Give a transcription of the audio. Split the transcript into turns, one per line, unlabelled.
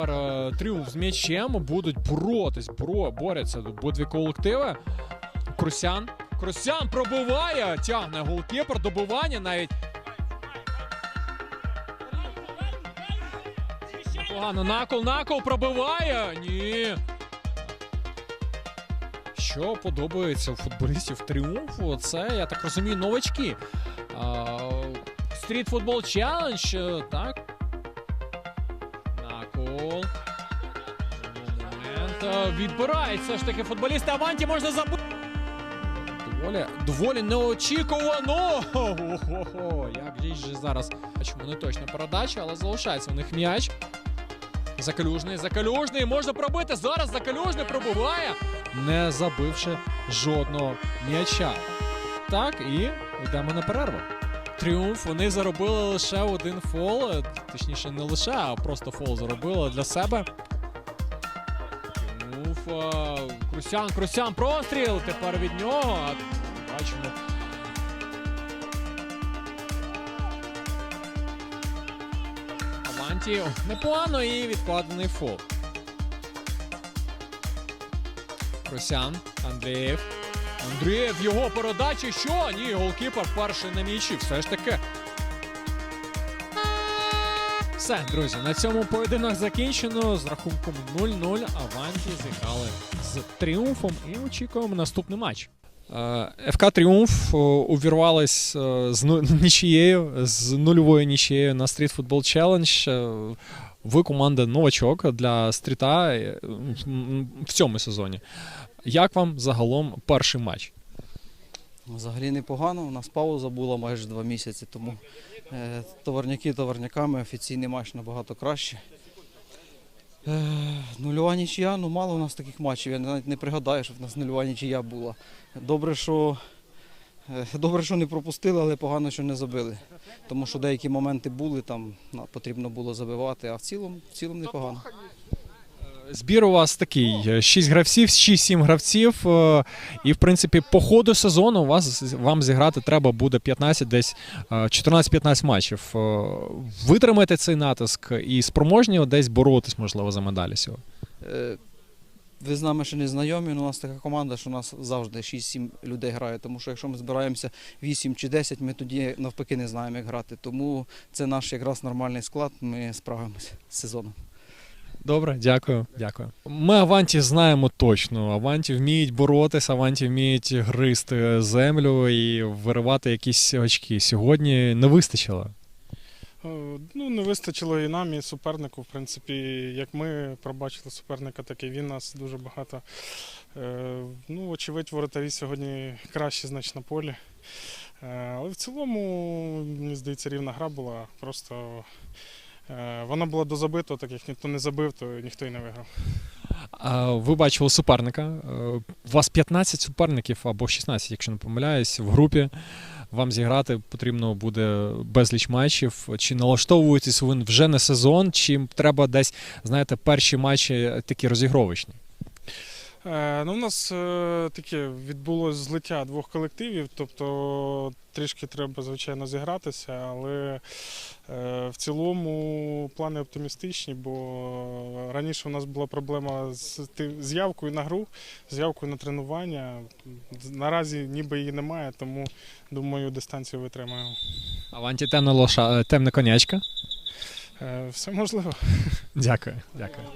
Е, Тріумф з м'ячем будуть боротись, бро, борються обидві колективи. Крусян. Крусян пробиває, тягне голкіпер, добивання навіть. Погано, накол, накол пробиває. Ні. Що подобається у футболістів тріумфу? Це, я так розумію, новачки. Стріт футбол челендж, так? Відбирають все ж таки футболісти. Аванті можна забути. Доволі, доволі неочікувано. Ого-го, як же зараз. Бачимо, не точна передача, але залишається у них м'яч. Закалюжний, закалюжний, можна пробити. Зараз закалюжний пробиває, не забивши жодного м'яча. Так, і йдемо на перерву. Тріумф вони заробили лише один фол. е, Точніше, не лише, а просто фол заробили для себе. Е, Крусян, Крусян, простріл. Тепер від нього. Бачимо. Аванті непогано і відкладений фол. Крусян, Андрієв. Андрієв, його передачі. Що? Ні, голкіпер перший на м'ячі. Все ж таки. Все, друзі, на цьому поєдинок закінчено з рахунком 0-0. Аванті зіграли з тріумфом і очікуємо наступний матч. Е, ФК Тріумф е, увірвались е, з ну- нічією, з нульовою нічією на Street Football Challenge. Ви команда новачок для стріта в цьому сезоні. Як вам загалом перший матч?
Взагалі непогано. У нас пауза була майже два місяці, тому товарняки товарняками офіційний матч набагато краще. Е, нульова нічия, ну мало у нас таких матчів. Я навіть не пригадаю, щоб в нас нульова нічия була. Добре, що, е, добре, що не пропустили, але погано, що не забили. Тому що деякі моменти були, там потрібно було забивати, а в цілому, в цілому непогано.
Збір у вас такий: 6 гравців, 6-7 гравців. е, І, в принципі, по ходу сезону у вас вам зіграти треба буде 15, десь е, 14-15 матчів. Е, Витримаєте цей натиск і спроможні десь боротись, можливо, за медалі сьогодні.
Е, Ви з нами ще не знайомі, але у нас така команда, що у нас завжди 6-7 людей грає. Тому що якщо ми збираємося 8 чи 10, ми тоді навпаки не знаємо, як грати. Тому це наш якраз нормальний склад, ми справимося з сезоном.
Добре, дякую. Дякую. Ми Аванті знаємо точно. Аванті вміють боротись, Аванті вміють гризти землю і виривати якісь очки. Сьогодні не вистачило.
Е, Ну, не вистачило і нам, і супернику. В принципі, як ми пробачили суперника, так і він нас дуже багато. Е, Ну, очевидь, воротарі сьогодні краще, значить, на полі. Е, Але в цілому, мені здається, рівна гра була. Просто вона була дозабита, так як ніхто не забив, то ніхто і не виграв.
Ви бачили суперника. Е, У вас 15 суперників або 16, якщо не помиляюсь, в групі. Вам зіграти потрібно буде безліч матчів. Чи налаштовуєтесь ви вже на сезон, чи треба десь, знаєте, перші матчі такі розігровочні?
Е, Ну, у нас е, таке відбулося злиття двох колективів, тобто трішки треба, звичайно, зігратися, але е, в цілому плани оптимістичні, бо раніше у нас була проблема з, з явкою на гру, з явкою на тренування. Наразі ніби її немає, тому думаю, дистанцію витримаємо.
Аванті темна лоша, темна конячка.
Все можливо.
Дякую. Дякую.